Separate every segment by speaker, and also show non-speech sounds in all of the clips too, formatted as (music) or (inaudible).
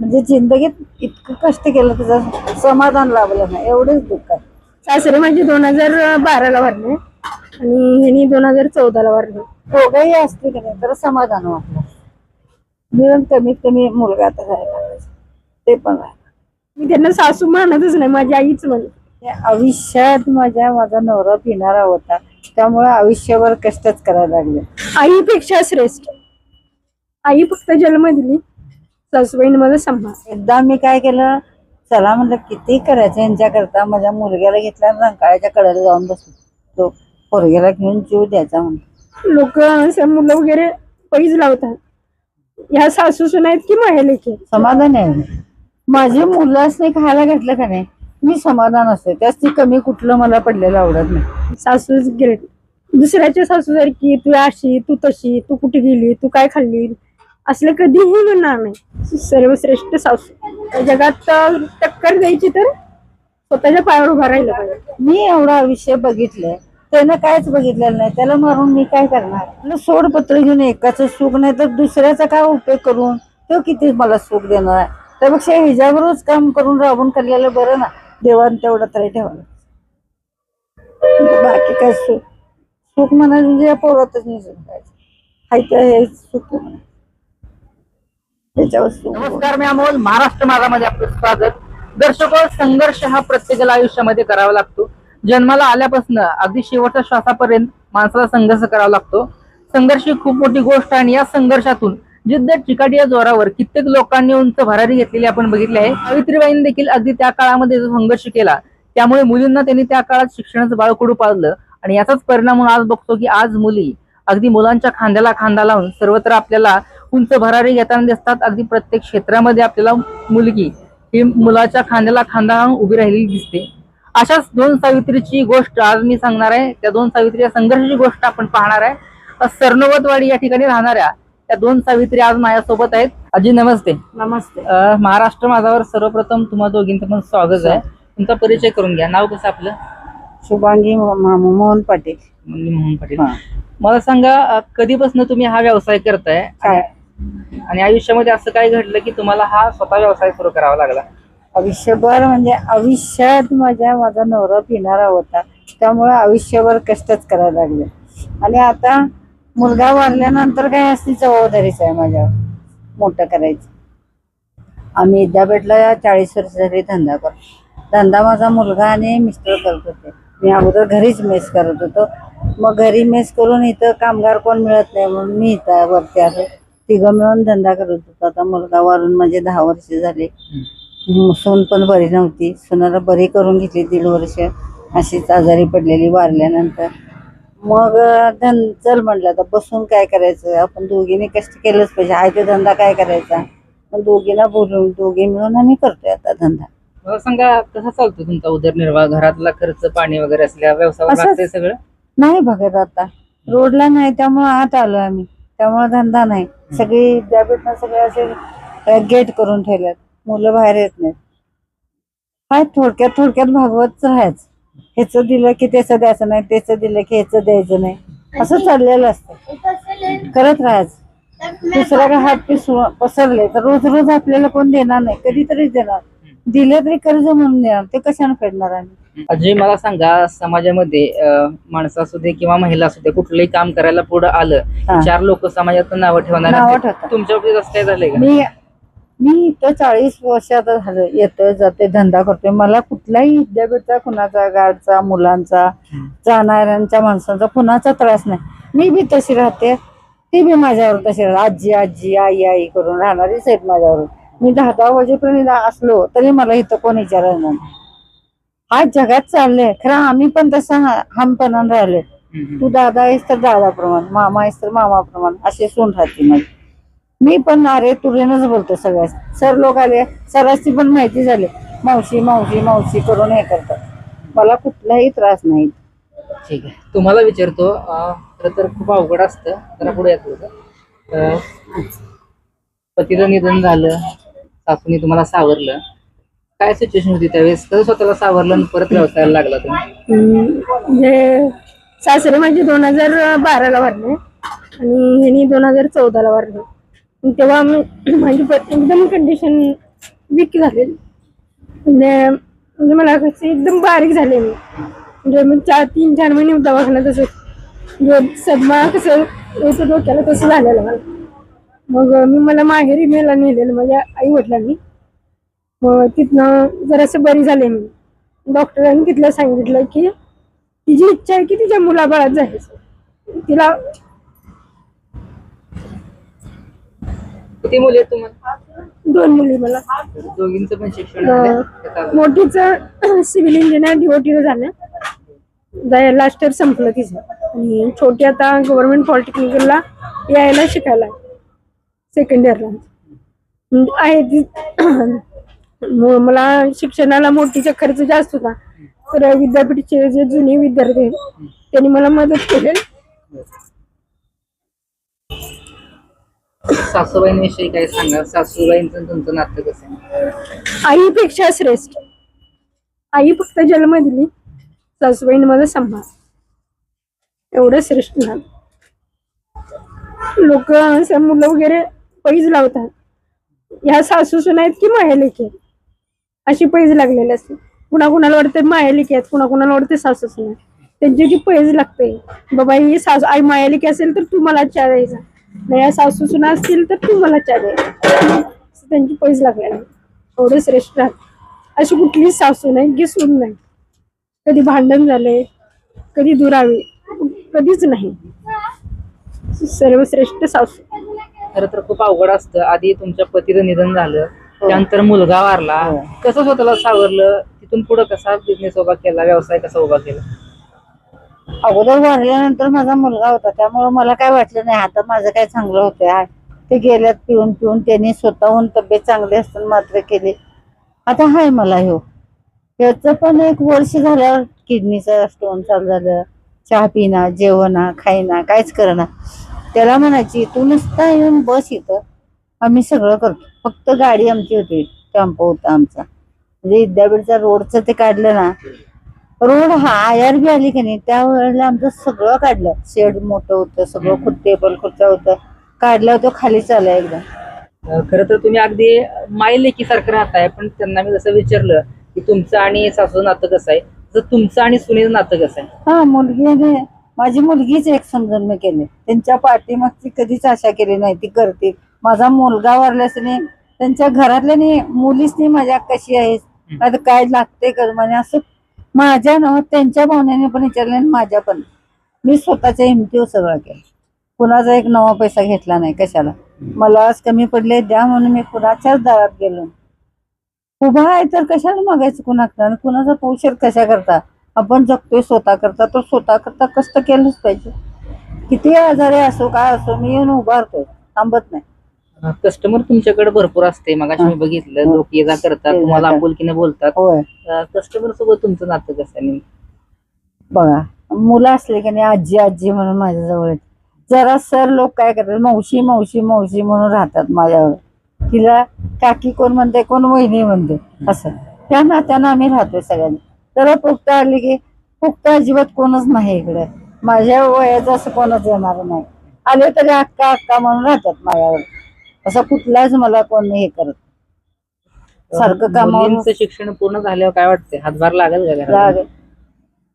Speaker 1: म्हणजे जिंदगीत इतकं कष्ट केलं त्याचं समाधान लाभलं नाही. एवढंच दुःख आहे.
Speaker 2: सासरे माझे दोन हजार बाराला वारले आणि ह्यांनी दोन हजार चौदाला वारले.
Speaker 1: दोघंही असते की नाही तर समाधान वाटलं. मिळून कमीत कमी मुलगा तर पाहिजे. ते पण
Speaker 2: मी त्यांना सासू मानतच नाही माझी आईच म्हणते
Speaker 1: म्हणजे आयुष्यात माझ्या माझा नवरा पिणारा होता. त्यामुळे आयुष्यभर कष्टच करायला लागले.
Speaker 2: आईपेक्षा श्रेष्ठ. आई फक्त जन्म दिली मला सांभाळ.
Speaker 1: एकदा मी काय केलं चला म्हणलं किती करायचं यांच्याकरता? माझ्या मुलग्याला घेतला रंकाळ्याच्या कडेला जाऊन बसलो. तो पोरग्याला घेऊन जीव द्यायचा म्हणून
Speaker 2: लोक मुलं वगैरे पैज लावतात. ह्या सासू सुना आहेत की लेखे
Speaker 1: समाधान आहे माझी नाही खायला घातलं का नाही मी समाधान असते त्याच ती कमी कुठलं मला पडलेलं आवडत नाही.
Speaker 2: सासूच ग्रेट. दुसऱ्याच्या सासू सारखी तू अशी तू तशी तू कुठे गेली तू काय खाल्ली? असलं कधीही म्हणणार नाही. सर्वश्रेष्ठ सासू. जगात टक्कर द्यायची तर स्वतःच्या पायावर उभा राहिलं पाहिजे.
Speaker 1: मी एवढा विषय बघितलंय. त्यानं कायच बघितलेलं नाही. त्याला मारून मी काय करणार? सोडपत्र घेऊन एकाच सुख नाही तर दुसऱ्याचा काय उपयोग करून? तो किती मला सुख देणार आहे? त्यापेक्षा हिजावरच काम करून राबून काढलेलं बरं ना. देवान तेवढं तरी ठेवलं बाकी काय सुख? सुख म्हणायचं म्हणजे या पोरातच नाही सुख पाहिजे. हाय तर हे सुख म्हणा त्याच्यावर
Speaker 3: नमस्कार मी अमोल. महाराष्ट्र माझामध्ये आपलं स्वागत. दर्शक संघर्ष हा प्रत्येकाला आयुष्यामध्ये करावा लागतो. जन्माला आल्यापासून अगदी शेवटच्या श्वासापर्यंत माणसाला संघर्ष करावा लागतो. संघर्ष ही खूप मोठी गोष्ट आहे आणि या संघर्षातून जिद्द चिकाटी या जोरावर कित्येक लोकांनी उंच भरारी घेतलेली आपण बघितली आहे. सावित्रीबाईंनी देखील अगदी त्या काळामध्ये जो संघर्ष केला त्यामुळे मुलींना त्यांनी त्या काळात शिक्षणाचं बाळकडू पाळलं. आणि याचाच परिणाम आज बघतो की आज मुली अगदी मुलांच्या खांद्याला खांदा लावून सर्वत्र आपल्याला उंच भरारी घेताना दिसतात. अगदी प्रत्येक क्षेत्रामध्ये आपल्याला मुलगी ही मुलाच्या खांद्याला खांदा लावून उभी राहिलेली दिसते. अशाच दोन सावित्रीची गोष्ट आज मी सांगणार आहे. त्या दोन सावित्री संघर्षाची गोष्ट आपण पाहणार आहे. सरनोबतवाडी या ठिकाणी राहणाऱ्या त्या दोन सावित्री आज माझ्यासोबत आहेत. अजी नमस्ते.
Speaker 1: नमस्ते.
Speaker 3: महाराष्ट्र माझावर सर्वप्रथम तुम्हा दोघींचं पण स्वागत आहे. तुमचा परिचय करून घ्या. नाव कसं आपलं?
Speaker 1: शुभांगी मोहन पाटील.
Speaker 3: म्हणजे मोहन पाटील. मला सांगा कधीपासून तुम्ही हा व्यवसाय करताय? आणि आयुष्यामध्ये असं काय घडलं की तुम्हाला हा स्वतः व्यवसाय सुरू करावा लागला?
Speaker 1: आयुष्यभर म्हणजे आयुष्यात माझ्या माझा नवरा पिणारा होता. त्यामुळे आयुष्यभर कष्टच करायला लागले. आणि आता मुलगा वाढल्यानंतर काय असती जबाबदारीच आहे माझ्यावर. मोठं करायचं. आम्ही विद्यापीठला चाळीस वर्ष झाली धंदा करतो धंदा माझा मुलगा आणि मिस्टर करत होते. मी अगोदर घरीच मेस करत होतो. मग घरी मेस करून इथं कामगार कोण मिळत नाही म्हणून मी इथं वरती आहे. तिघं मिळून धंदा करत होतो. आता मुलगा वारून म्हणजे दहा वर्ष झाले. सून पण बरी नव्हती. सुनाला बरी करून घेतली दीड वर्ष. अशीच आजारी पडलेली वारल्यानंतर. मग धन चल म्हटलं आता बसून काय करायचं? आपण दोघींनी कष्ट केलंच पाहिजे. आहे तो धंदा काय करायचा? पण दोघींना बोलून दोघी मिळून आम्ही करतोय आता धंदा.
Speaker 3: मला सांगा कसा चालतो तुमचा उदरनिर्वाह? घरातला खर्च पाणी वगैरे असल्या
Speaker 1: असंच.
Speaker 3: लागतंय सगळं?
Speaker 1: नाही बघत आता. रोडला नाही त्यामुळे आत आलो आम्ही. त्यामुळे धंदा नाही. सगळी विद्यापीठनं सगळे असे गेट करून ठेवल्यात. मुलं बाहेर येत नाहीत. काय थोडक्यात थोडक्यात भागवत राहायचं ह्याचं दिलं की त्याचं द्यायचं नाही त्याचं दिलं की ह्याचं द्यायचं नाही. असं चाललेलं असतं. करत राहायचं. दुसऱ्या काय हात पिसू पसरले तर रोज रोज आपल्याला कोण देणार नाही. कधीतरीच देणार. दिले तरी कर्ज म्हणून देणार ते कशाने फेडणार आम्ही?
Speaker 3: अजय मला सांगा समाजामध्ये अं, माणसं असू दे किंवा महिला असू दे कुठलंही काम करायला पुढे आलं
Speaker 1: हा.
Speaker 3: चार लोक समाजात नावं ठेवणार
Speaker 1: नावं
Speaker 3: असतील.
Speaker 1: ठेवतात.
Speaker 3: तुमच्या बाबतीत असं काय झालंय का?
Speaker 1: मी मी इथं चाळीस वर्षात झालं येतोय जाते धंदा करतोय. मला कुठलाही विद्यापीठचा कुणाचा गाडचा मुलांचा जाणाऱ्यांच्या माणसांचा कुणाचा त्रास नाही. मी बी तशी राहते ती बी माझ्यावर तशी राहते. आजी आजी आई आई करून राहणारीच आहेत माझ्यावर. मी दहा दहा वाजेपर्यंत असलो तरी मला इथं कोण विचारायला नाही. हा जगात चाललंय. खरं आम्ही पण तसं हमपणानं राहिलोय.
Speaker 3: हम्म.
Speaker 1: तू दादा आहेस तर दादाप्रमाण मामा आहेस तर मामाप्रमाण असे सून राहते माझी. मी पण अरे तुरेनच बोलतो सगळ्यास. सर लोक आले सरासची पण माहिती झाली. मावशी मावशी मावशी करून हे करतात. मला कुठलाही त्रास नाही.
Speaker 3: ठीक आहे. तुम्हाला विचारतो अं, खरं तर खूप अवघड असतं. जरा पुढे येतो पतीचं निधन झालं. सासूने तुम्हाला सावरलं. काय सिच्युएशन होती त्यावेळेस? कसं स्वतःला सावरलं आणि परत व्यवसायाला लागला तुम्ही?
Speaker 2: म्हणजे सासरे माझे दोन हजार बाराला वारले आणि ह्यानी दोन हजार चौदाला वारले. तेव्हा मी माझी प- एकदम कंडिशन वीक झालेली म्हणजे म्हणजे मला कसं एकदम बारीक झाले मी. म्हणजे मी चार तीन चार महिने दवाखान्यात असं म्हणजे सदमा कसं डोक्याला तसं झालेलं मला. मग मी मला माहेरी मेला नेलेलं माझ्या आई वडिलांनी मग तिथनं जरासं बरी झाले मी. डॉक्टरांनी तिथलं सांगितलं की तिची इच्छा आहे की तिच्या मुलाबाळात जायचं. तिला
Speaker 3: किती मुली तुम्हाला?
Speaker 2: दोन मुली मला.
Speaker 3: दोघींचं पण शिक्षण झालंय? का?
Speaker 2: मोठीचं (clears throat) सिव्हिल इंजिनियर डीओटीला झालं. लास्ट इयर संपलं तिचं. आणि छोटी आता गव्हर्नमेंट पॉलिटेक्निकलला यायला शिकायला सेकंड इयरला आहे ती मला शिक्षणाला मोठीचा खर्च जास्त होता. तर विद्यापीठचे जे जुने विद्यार्थी आहेत, त्यांनी मला मदत केली.
Speaker 3: सासूबाईंविषयी काय सांगा सासूबाईंचं तुमचं नातं कसं
Speaker 2: आईपेक्षा श्रेष्ठ. आई फक्त जन्म दिली सासूबाईने माझा सांभाळ. एवढं श्रेष्ठ ना लोक असं मुलं वगैरे पैज लावतात. ह्या सासू सुना आहेत की मायालेकी अशी पैज लागलेली असते. कुणा कुणाला वाटते मायालेकी आहेत कुणा कुणाला वाटते सासू सुना त्यांची जी पैज लागते बाबा ही सासू आई मायालेकी असेल तर तू मला चहा द्यायचा नाही या सासू सुना असतील तर तू मला चहा द्यायचा त्यांची पैज लागलेली एवढं श्रेष्ठ राहत अशी कुठलीच सासू नाही की सून नाही. कधी भांडण झाले कधी दुरावे कधीच नाही. सर्वश्रेष्ठ सासू.
Speaker 3: खरं तर खूप अवघड असतं. आधी तुमच्या पतीचं निधन झालं त्यानंतर मुलगा वारला.
Speaker 1: हो.
Speaker 3: कसं स्वतःला सावरलं? तिथून पुढे कसा बिझनेस उभा केला? व्यवसाय कसा उभा केला?
Speaker 1: अगोदर वारल्यानंतर माझा मुलगा होता. त्यामुळे मला काय वाटलं नाही. आता माझं काय चांगलं होतंय. हा. ते गेल्यात पिऊन पिऊन त्यांनी स्वतःहून तब्येत चांगली असताना मात्र केली. आता हाय मला ह्यो. याचं पण एक वर्ष झाल्यावर किडनीचा स्टोन चालू झालं. चहा पिना जेवणा खाईना काहीच करणा त्याला म्हणायची तू नुसता येऊन बस इथं. आम्ही सगळं करतो. फक्त गाडी आमची होती. टेम्पो होता आमचा. म्हणजे विद्यापीठचा रोडचं ते काढलं ना. रोड हा आयर बी आली की नाही त्यावेळेला आमचं सगळं काढलं. शेड मोठं होतं सगळं खुद टेबल खुर्च्या होतं. काढलं होतं खाली चाललं एकदम.
Speaker 3: खरं तर तुम्ही अगदी मायलेकी सारखं राहताय पण त्यांना मी जसं विचारलं की तुमचं आणि सासूचं नातं कसं आहे? तसं तुमचं आणि सुनेचं नातं कसं आहे?
Speaker 1: हा मुलगीने माझी मुलगीच एक समजून मी केले. त्यांच्या पाठीमागची कधीच आशा केली नाही ती करते माझा मुलगा वारल्यासने त्यांच्या घरातल्यानी मुलीसनी माझ्या कशी आहे आता काय लागते कर? म्हणे असं माझ्या न त्यांच्या भावनेने पण विचारले आणि माझ्या पण. मी स्वतःच्या हिमतीवर सगळं केलं. कुणाचा एक नवा पैसा घेतला नाही कशाला? मला आज कमी पडले द्या म्हणून मी कुणाच्याच दारात गेलो. उभा आहे तर कशाला मागायचं कुणाकडं आणि कुणाचा पौषर कशा करता? आपण जगतोय स्वतः करता तो स्वतः करता कष्ट केलंच पाहिजे किती आजारी असो काय असो मी येऊन उभारतोय थांबत नाही
Speaker 3: कस्टमर तुमच्याकडे भरपूर असते मग मी बघितलं. लोक ये जा करतात तुम्हाला. आपुलकीने बोलतात
Speaker 1: होय
Speaker 3: कस्टमर सोबत तुमचं नातं कसं आहे नेमकं?
Speaker 1: बघा मुलं असले की नाही आजी आजी म्हणून माझ्या जवळ. जरा सर लोक काय करतात मावशी मावशी मावशी म्हणून राहतात माझ्यावर तिला काकी कोण म्हणते कोण वहिनी म्हणते असं त्या नात्यानं आम्ही राहतोय सगळ्यांनी जरा पुख्ता आली की पुख्ता अजिबात कोणच नाही इकडे. माझ्या वयाचं असं कोणच येणार नाही. आले तरी अक्का अक्का म्हणून राहतात माझ्यावर. असं कुठलाच मला कोण हे करत सारखं कामावर
Speaker 3: मुलींचं शिक्षण पूर्ण झाल्यावर काय वाटतंय? हातभार लागेल का घराला?
Speaker 1: राग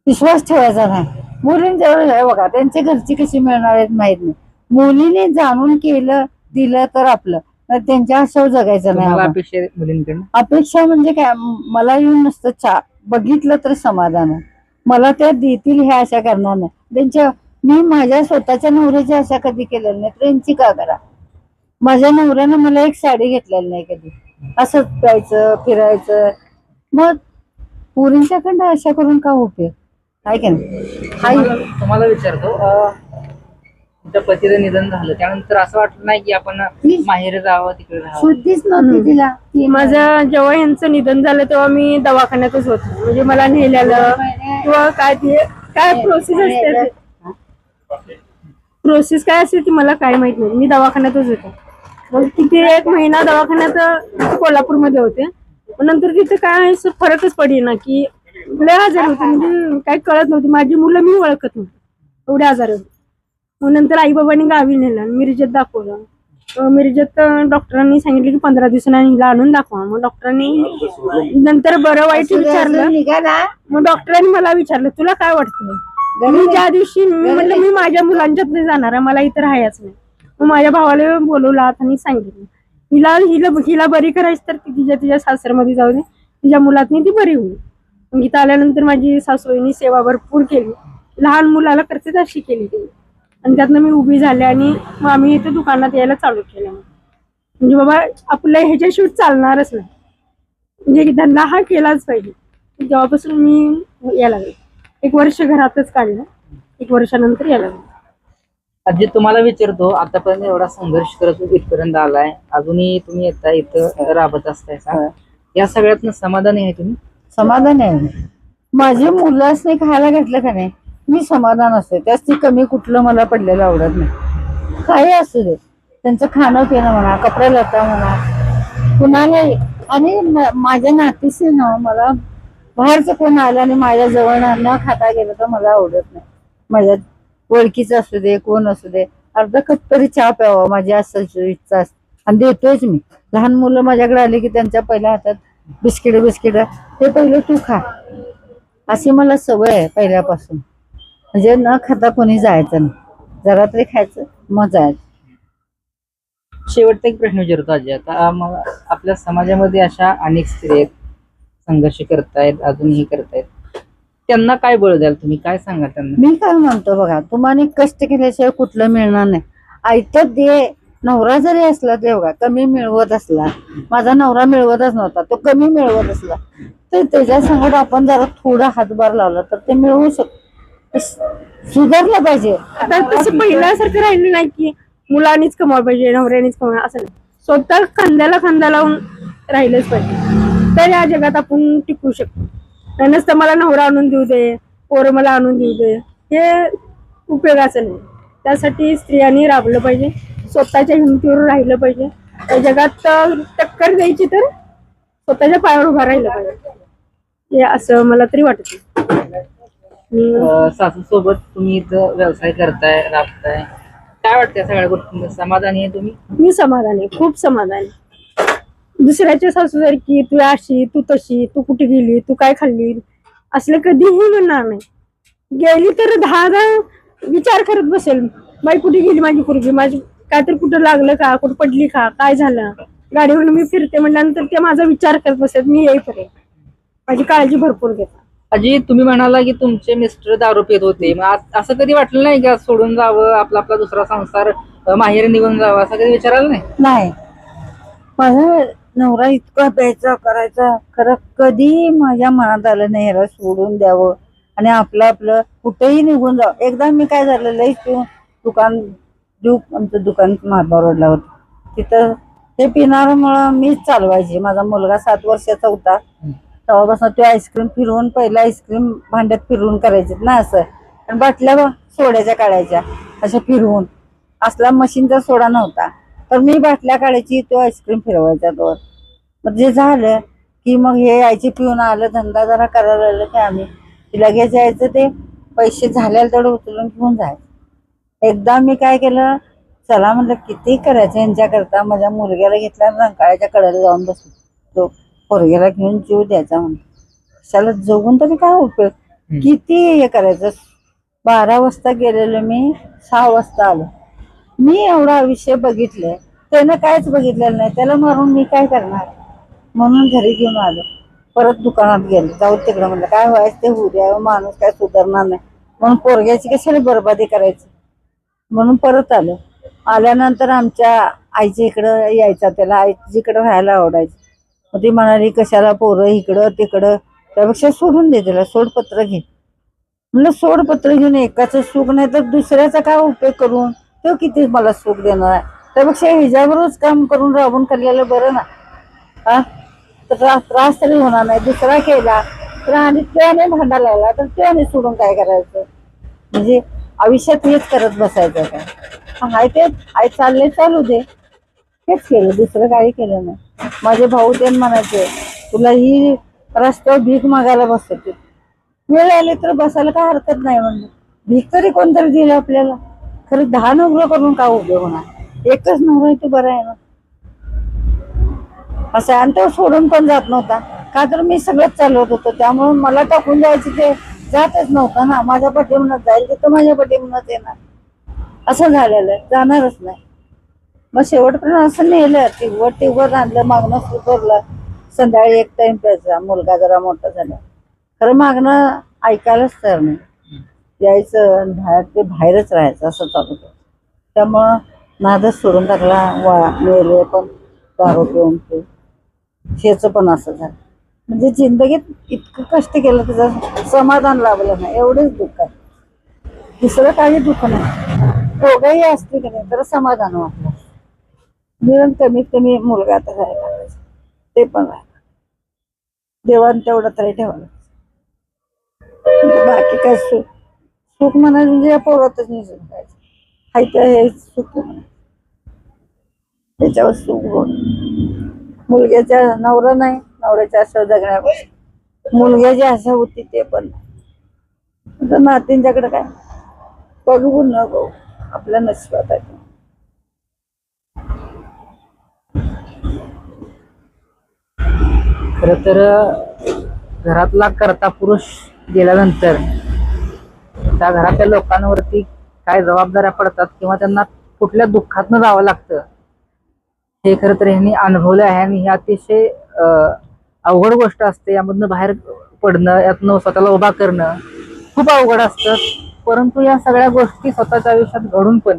Speaker 1: विश्वास ठेवायचा नाही. मुलींच्यावर आहे बघा त्यांच्या घरची कशी मिळणार आहेत माहीत नाही. मुलीने जाणून केलं दिलं तर आपलं. त्यांच्या आशावर जगायचं नाही
Speaker 3: तुम्हाला
Speaker 1: आपण.
Speaker 3: अपेक्षा आहे मुलींकडनं?
Speaker 1: अपेक्षा म्हणजे काय? म- मला येऊन नुसतं चा बघितलं तर समाधान आहे. मला त्या देतील ह्या आशा करणार नाही. त्यांच्या मी माझ्या स्वतःच्या नवऱ्याची आशा कधी केलेली नाही तर यांची का करा? माझ्या नवऱ्यानं मला एक साडी घेतलेली नाही कधी. असंच प्यायचं फिरायचं. मग पुरींच्याकडनं आशा करून का उपयोग? आहे की नाही?
Speaker 3: तुम्हाला विचारतो तुमच्या पतीचं निधन झालं. त्यानंतर असं वाटलं नाही की आपण माहेर जावं तिकडे राहावं?
Speaker 1: शुद्धीच नव्हती तिला. ती
Speaker 2: माझं जेव्हा यांचं निधन झालं तेव्हा मी दवाखान्यातच होते. म्हणजे मला नेल्यालं किंवा काय ते काय प्रोसेस असते प्रोसेस काय असते ती मला काय माहीत नाही. मी दवाखान्यातच होते. मग तिथे एक महिना दवाखान्यात कोल्हापूरमध्ये होते. मग नंतर तिथे काय असं फरकच पडे ना की लय आजार होते. म्हणजे काही कळत नव्हती. माझी मुलं मी ओळखत नव्हते. एवढे आजार होते. मग नंतर आई बाबांनी गावी नेलं. मिरजेत दाखवलं. मिरजेत डॉक्टरांनी सांगितलं की पंधरा दिवसांनी हिला आणून दाखवा. मग डॉक्टरांनी नंतर बरं वाईट विचारलं.
Speaker 1: निघाला
Speaker 2: मग डॉक्टरांनी मला विचारलं तुला काय वाटतं मी ज्या दिवशी मी म्हटलं मी माझ्या मुलांच्यात नाही जाणार आहे मला इथं राहायचं नाही. मग माझ्या भावाला बोलवलं आत आणि सांगितलं. हिला हिला हिला बरी करायची तर ती तिच्या तिच्या सासरमध्ये जाऊ दे. तिच्या मुलातनी ती बरी होईल. मग इथं आल्यानंतर माझी सासूबाईंनी सेवा भरपूर केली. लहान मुलाला करते तशी केली ती. आणि त्यातनं मी उभी झाले आणि मग आम्ही इथं दुकानात यायला चालू केलं. म्हणजे बाबा आपल्या ह्याच्याशिवाय चालणारच नाही. म्हणजे धंदा हा केलाच पाहिजे. जेव्हापासून मी यायला लागले. एक वर्ष घरातच काढलं. एक वर्षानंतर यायला लागले.
Speaker 3: आजी तुम्हाला विचारतो आतापर्यंत एवढा संघर्ष करत इथपर्यंत आलाय. अजूनही तुम्ही येता इथं राबत असताय.
Speaker 1: होय.
Speaker 3: या सगळ्यात समाधानी आहे तुम्ही?
Speaker 1: समाधान आहे माझे मुलासने खायला घातलं का नाही? मी समाधान असते. त्याची कमी कुठलं मला पडलेलं आवडत नाही. काही असू दे. त्यांचं खाणं पिणं म्हणा कपडे लता म्हणा कुणालाही आणि माझ्या नातीशी ना मला बाहेरचं कोण आलं आणि माझ्या जवळ न खाता गेलं तर मला आवडत नाही. माझ्या ओळखीचं असू दे कोण असू दे. अर्धा कप तरी चहा प्यावा माझी असं इच्छा असते. आणि देतोच मी. लहान मुलं माझ्याकडे आली की त्यांच्या पहिल्या हातात बिस्किट बिस्किट. ते पहिलं तू खा. अशी मला सवय आहे पहिल्यापासून. म्हणजे न खाता कोणी जायचं नाही. जरा तरी खायचं मग जायचं
Speaker 3: शेवटचा एक प्रश्न विचारतो आजी. आता मग आपल्या समाजामध्ये अशा अनेक स्त्री आहेत संघर्ष करतायत अजूनही करतायत. त्यांना काय बळ द्याल तुम्ही? काय सांगा त्यांना?
Speaker 1: मी काय म्हणतो बघा तुम्हाला कष्ट केल्याशिवाय कुठलं मिळणार नाही. ऐकत दे नवरा जरी असला बघा कमी मिळवत असला माझा नवरा मिळवतच नव्हता तो कमी मिळवत असला तर त्याच्या संगत आपण जरा थोडा हातभार लावला तर ते मिळवू शकतो. सुधारलं पाहिजे.
Speaker 2: आता तसं पहिल्यासारखं राहिलं नाही की मुलांनीच कमावलं पाहिजे नवऱ्यानेच कमावलं असं नाही. स्वतः खांद्याला खांदा लावून राहिलंच पाहिजे. तर या जगात आपण टिकू शकतो. नसतं मला नवरा आणून देऊ दे पोरं मला आणून देऊ दे हे उपयोगाचं नाही. त्यासाठी स्त्रियांनी राबलं पाहिजे स्वतःच्या हिमतीवर राहिलं पाहिजे. त्या जगात टक्कर द्यायची तर स्वतःच्या पायावर उभा राहिलं पाहिजे. हे असं मला तरी वाटत.
Speaker 3: सासू सोबत तुम्ही इथं व्यवसाय करताय राबताय. काय वाटतं या सगळ्या गोष्टी समाधानी आहे तुम्ही?
Speaker 2: मी समाधान आहे खूप समाधान आहे. दुसऱ्याच्या सासूसारखी तू अशी तू तशी तू कुठे गेली तू काय खाल्ली? असलं कधीही म्हणणार नाही. गेली तर दहा दहा विचार करत बसेल. बाई कुठे गेली माझी पोरगी? माझी काय तर कुठं लागलं का? कुठं पडली का? काय झालं? गाडीवरून मी फिरते म्हटल्यानंतर ते माझा विचार करत बसेल मी येईपर्यंत. माझी काळजी भरपूर घेतात.
Speaker 3: अजी तुम्ही म्हणाला की तुमचे मिस्टर दारू पित होते. मग असं कधी वाटलं नाही का? सोडून जावं आपला आपला दुसरा संसार अं, माहेरी निघून जावा असं कधी विचारायला नाही?
Speaker 1: नाही. माझा नवरा इतका प्यायचा करायचा. खरं कधी माझ्या मनात आलं नाही ह्याला सोडून द्यावं. आणि आपलं आपलं कुठेही निघून जावं. एकदा मी काय झालं लई पिऊन दुकान देऊ आमचं दुकान महात्मा रोडला होतं. तिथं ते पिणाऱ्यामुळं मीच चालवायची. माझा मुलगा सात वर्षाचा होता. तेव्हापासून ते आईस्क्रीम फिरवून पहिला आईस्क्रीम भांड्यात फिरवून करायचे ना असं. आणि बाटल्या सोड्याच्या काढायच्या अशा फिरवून. असला मशीनचा सोडा नव्हता. तर मी बाटल्या काढायची तो आईस्क्रीम फिरवायचा तो मग जे झालं की मग हे यायचे पिऊन आलं धंदा जरा करायला लागलं की आम्ही. लगेच यायचं ते पैसे झाल्याला तेवढं उचलून घेऊन जायचं. एकदा मी काय केलं चला म्हणलं किती करायचं यांच्याकरता? माझ्या मुलग्याला घेतला रंकाळ्याच्या कडेला जाऊन बसलो. पोरग्याला घेऊन जीव द्यायचा म्हणून. कशाला जगून तरी काय उपयोग? किती हे करायचं? बारा वाजता गेलेलो मी सहा वाजता आलो. मी एवढं आयुष्य बघितलंय. त्यानं कायच बघितलेलं नाही. त्याला मारून मी काय करणार? म्हणून घरी घेऊन आलो. परत दुकानात गेलो. जाऊ तिकडं म्हणलं काय व्हायचं? ते होऊ द्या. माणूस काय सुधारणार नाही. म्हणून पोरग्याची कशाला बरबादी करायची? म्हणून परत आलो. आल्यानंतर आमच्या आईच्या इकडं यायचा त्याला आईजीकडं राहायला आवडायचं. मग ती म्हणाली कशाला पोरं इकडं तिकडं? त्यापेक्षा सोडून दे त्याला सोडपत्र घे. म्हणलं सोडपत्र घेऊन एकाचं सुख नाही तर दुसऱ्याचा काय उपयोग करून? तो किती मला सुख देणार आहे? त्यापेक्षा ह्याच्यावरच काम करून राबून काढलेलं बरं ना. हा? तर त्रास त्रास तरी होणार नाही. दुसरा केला तर आणि त्याने भांडा लावला तर त्याने सोडून काय करायचं? म्हणजे आयुष्यात हेच करत बसायचं काय हाय ते आई चालले चालू दे. हेच केलं दुसरं काही केलं नाही. माझे भाऊ ते म्हणायचे तुला ही रस्त्यावर भीक मागायला बसते वेळ आली तर बसायला काय हरकत नाही म्हणलं. भीक तरी कोणतरी दिलं आपल्याला. खरं दहा नवरं करून का उपयोग होणार? एकच नवरा आहे तो बरं आहे ना? असं आहे. आणि तो सोडून पण जात नव्हता. का तर मी सगळंच चालवत होतो. त्यामुळे मला टाकून जायचं ते जातच नव्हतं ना. माझ्या पाठीमनच जाईल तर माझ्या पाठीमनच येणार? असं झालेलं आहे. जाणारच नाही. मग शेवटपर्यंत असं नेलं टिववर टिववर आणलं मागणं सुधारलं संध्याकाळी एक टाइम प्यायचा. मुलगा जरा मोठा झाला. खरं मागणं ऐकायलाच तयार नाही. यायचं आणि बाहेर ते बाहेरच राहायचं असं चालू होतं. त्यामुळं नादच सोडून टाकला वा मेले पण दारू पिऊन ते. शेचं पण असं झालं. म्हणजे जिंदगीत इतकं कष्ट केलं त्याचं समाधान लाभलं नाही. एवढंच दुःख आहे. दुसरं काही दुःख नाही. दोघंही असते की नाही तर समाधान वाटलं मिळून कमीत कमी मुलगा तर राहायला पाहिजे. ते पण राहिला देवान तेवढं तरी ठेवलं बाकी काय सुख सुख म्हणायचं म्हणजे या पोरातच नाही सुखायचं हाय तर हे सुख त्याच्यावर सुख गोड मुलग्याच्या नवरा नाही नवऱ्याच्या असं जगण्यापासून मुलग्याची आशा होती ते पण नाही. नातींच्याकडे काय? बघू न बघू. आपल्या नशिबात आहे.
Speaker 3: खर तर घरातला कर्ता पुरुष गेल्यानंतर त्या घरातल्या लोकांवरती काय जबाबदाऱ्या पडतात किंवा त्यांना कुठल्या दुःखातनं जावं लागतं हे खरं तर ह्यांनी अनुभवलं आहे आणि ही अतिशय अवघड गोष्ट असते. यामधनं बाहेर पडणं यातनं स्वतःला उभा करणं खूप अवघड असतं. परंतु या सगळ्या गोष्टी स्वतःच्या आयुष्यात घडून पण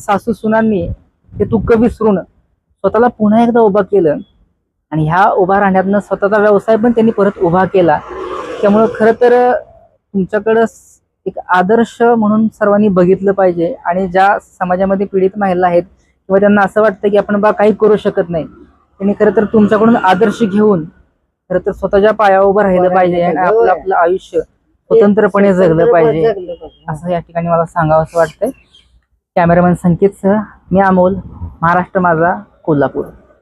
Speaker 3: सासू सुनांनी ते दुःख विसरून स्वतःला पुन्हा एकदा उभा केलं. आणि ह्या उभा राहण्यातनं स्वतःचा व्यवसाय पण त्यांनी परत उभा केला. त्यामुळं खरं तर तुमच्याकडं एक आदर्श म्हणून सर्वांनी बघितलं पाहिजे आणि ज्या समाजामध्ये पीडित महिला आहेत किंवा त्यांना असं वाटतं की आपण बा काही करू शकत नाही त्यांनी खरं तर तुमच्याकडून आदर्श घेऊन खरं तर स्वतःच्या पायावर उभं राहिलं पाहिजे आणि आपलं आपलं आयुष्य स्वतंत्रपणे जगलं पाहिजे.
Speaker 1: जगलं पाहिजे.
Speaker 3: असं या ठिकाणी मला सांगावं असं वाटतंय. कॅमेरामॅन संकेतसह मी अमोल महाराष्ट्र माझा कोल्हापूर.